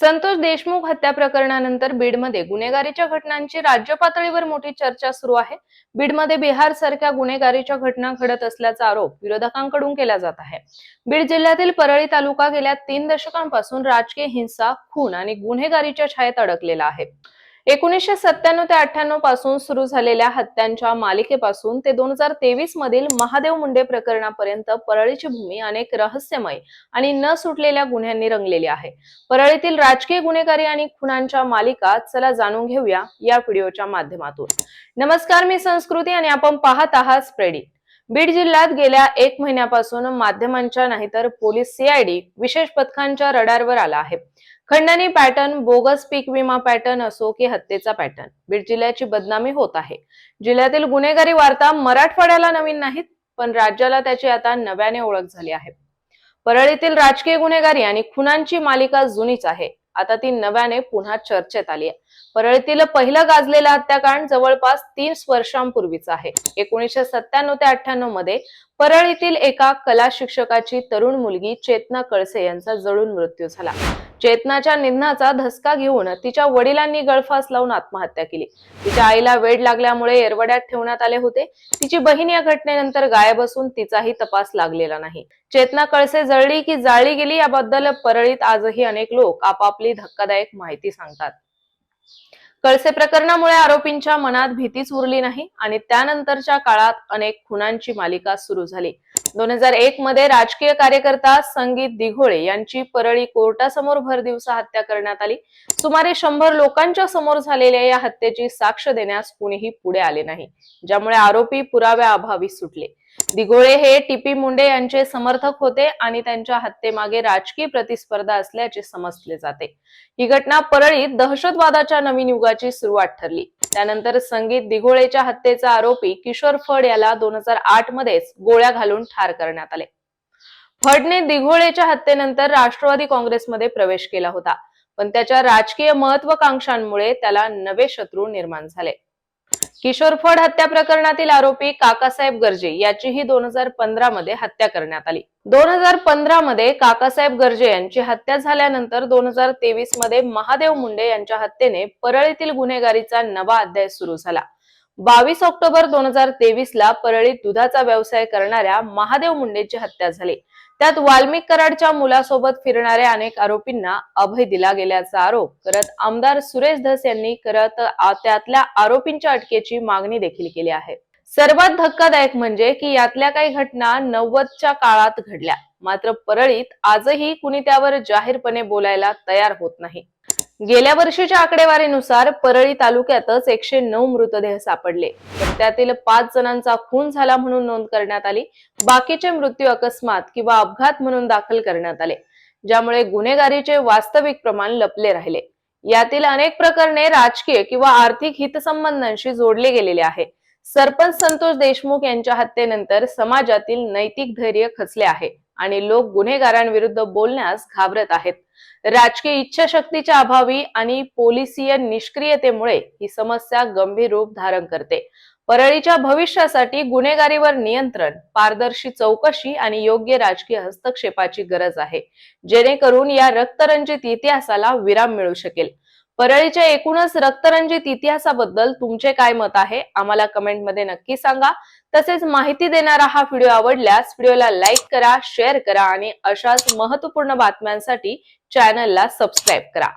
संतोष देशमुख हत्या प्रकरणानंतर बीडमध्ये गुन्हेगारीच्या घटनांची राज्य पातळीवर मोठी चर्चा सुरू आहे. बीडमध्ये बिहार सारख्या गुन्हेगारीच्या घटना घडत असल्याचा आरोप विरोधकांकडून केला जात आहे. बीड जिल्ह्यातील परळी तालुका गेल्या तीन दशकांपासून राजकीय हिंसा खून आणि गुन्हेगारीच्या छायेत अडकलेला आहे. एकोणीसशे सत्त्याण्णव ते अठ्ठ्याण्णवपासून सुरू झालेल्या हत्यांच्या मालिकेपासून ते दोन हजार तेवीस मधील महादेव मुंडे प्रकरणापर्यंत परळीची भूमी अनेक रहस्यमय आणि न सुटलेल्या गुन्ह्यांनी रंगलेली आहे. परळीतील राजकीय गुन्हेगारी आणि खुनांच्या मालिका चला जाणून घेऊया या व्हिडिओच्या माध्यमातून. नमस्कार मी संस्कृती आणि आपण पाहत आहात स्प्रेडी बीड जिल्ह्यात गेल्या एक महिन्यापासून माध्यमांच्या नाहीतर पोलीस सीआयडी विशेष पथकांच्या रडारवर आला आहे. खंडणी पॅटर्न बोगस पीक विमा पॅटर्न असो की हत्येचा पॅटर्न बीड जिल्ह्याची बदनामी होत आहे. जिल्ह्यातील गुन्हेगारी वार्ता मराठवाड्याला नवीन नाहीत पण राज्याला त्याची आता नव्याने ओळख झाली आहे. परळीतील राजकीय गुन्हेगारी आणि खुनांची मालिका जुनीच आहे. आता ती नव्याने पुन्हा चर्चेत आली आहे. परळीतील पहिलं गाजलेलं हत्याकांड जवळपास तीस वर्षांपूर्वीच आहे. एकोणीसशे सत्त्याण्णव ते अठ्ठ्याण्णवमध्ये परळीतील एका कला शिक्षकाची तरुण मुलगी चेतना कळसे यांचा जळून मृत्यू झाला. चेतनाच्या निधनाचा धसका घेऊन तिच्या वडिलांनी गळफास लावून आत्महत्या केली. तिच्या आईला वेड लागल्यामुळे एरवड्यात ठेवण्यात आले होते. तिची बहीण या घटनेनंतर गायब असून तिचाही तपास लागलेला नाही. चेतना कळसे जळली की जाळली गेली याबद्दल परळीत आजही अनेक लोक आपापली धक्कादायक माहिती सांगतात. कळसे प्रकरणामुळे आरोपींच्या मनात भीतीच उरली नाही आणि त्यानंतरच्या काळात अनेक खुनांची मालिका सुरू झाली. दोन हजार एक मध्ये राजकीय कार्यकर्ता संगीत दिघोळे यांची परळी कोर्टासमोर भरदिवसा हत्या करण्यात आली. सुमारे शंभर लोकांच्या समोर झालेल्या या हत्येची साक्ष देण्यास कुणीही पुढे आले नाही ज्यामुळे आरोपी पुराव्याअभावी सुटले. दिघोळे हे टीपी मुंडे यांचे समर्थक होते आणि त्यांच्या हत्येमागे राजकीय प्रतिस्पर्धा असल्याचे समजले जाते. ही घटना परळीत दहशतवादाच्या नवीन युगाची सुरुवात ठरली. त्यानंतर संगीत दिघोळेच्या हत्येचा आरोपी किशोर फड याला दोन हजार आठ मध्येच गोळ्या घालून ठार करण्यात आले. फडने दिघोळेच्या हत्येनंतर राष्ट्रवादी काँग्रेसमध्ये प्रवेश केला होता पण त्याच्या राजकीय महत्वाकांक्षांमुळे त्याला नवे शत्रू निर्माण झाले. किशोर फड हत्या प्रकरणातील आरोपी काकासाहेब गर्जे याचीही दोन हजार पंधरा मध्ये हत्या करण्यात आली. दोन हजार पंधरा मध्ये काकासाहेब गर्जे यांची हत्या झाल्यानंतर दोन हजार तेवीसमध्ये महादेव मुंडे यांच्या हत्येने परळीतील गुन्हेगारीचा नवा अध्याय सुरू झाला. बावीस ऑक्टोबर दोन हजार तेवीस ला परळीत दुधाचा व्यवसाय करणाऱ्या महादेव मुंडेची हत्या झाली. त्यात वाल्मिक कराडच्या मुलासोबत फिरणाऱ्या अनेक आरोपींना अभय दिला गेल्याचा आरोप करत आमदार सुरेश धस यांनी करत त्यातल्या आरोपींच्या अटकेची मागणी देखील केली आहे. सर्वात धक्कादायक म्हणजे की यातल्या काही घटना नव्वदच्या काळात घडल्या. मात्र परळीत आजही कुणी त्यावर जाहीरपणे बोलायला तयार होत नाही. गेल्या वर्षीच्या आकडेवारीनुसार परळी तालुक्यातच एकशे नऊ मृतदेह सापडले. तर त्यातील पाच जणांचा खून झाला म्हणून नोंद करण्यात आली. बाकीचे मृत्यू अकस्मात किंवा अपघात म्हणून दाखल करण्यात आले ज्यामुळे गुन्हेगारीचे वास्तविक प्रमाण लपले राहिले. यातील अनेक प्रकरणे राजकीय किंवा आर्थिक हितसंबंधांशी जोडले गेलेले आहे. सरपंच संतोष देशमुख यांच्या हत्येनंतर समाजातील नैतिक धैर्य खचले आहे आणि लोक गुन्हेगारांविरुद्ध बोलण्यास घाबरत आहेत. राजकीय इच्छाशक्तीच्या अभावी आणि पोलिसीय निष्क्रियतेमुळे ही समस्या गंभीर रूप धारण करते. परळीच्या भविष्यासाठी गुन्हेगारीवर नियंत्रण पारदर्शी चौकशी आणि योग्य राजकीय हस्तक्षेपाची गरज आहे. जेणेकरून या रक्तरंजित इतिहासाला विराम मिळू शकेल. परळीच्या एकूणच रक्तरंजित इतिहासाबद्दल तुमचे काय मत आहे आम्हाला कमेंटमध्ये नक्की सांगा. तसेच माहिती देणारा हा व्हिडिओ आवडल्यास व्हिडिओला लाईक करा शेअर करा आणि अशाच महत्त्वपूर्ण बातम्यांसाठी चॅनलला सबस्क्राईब करा.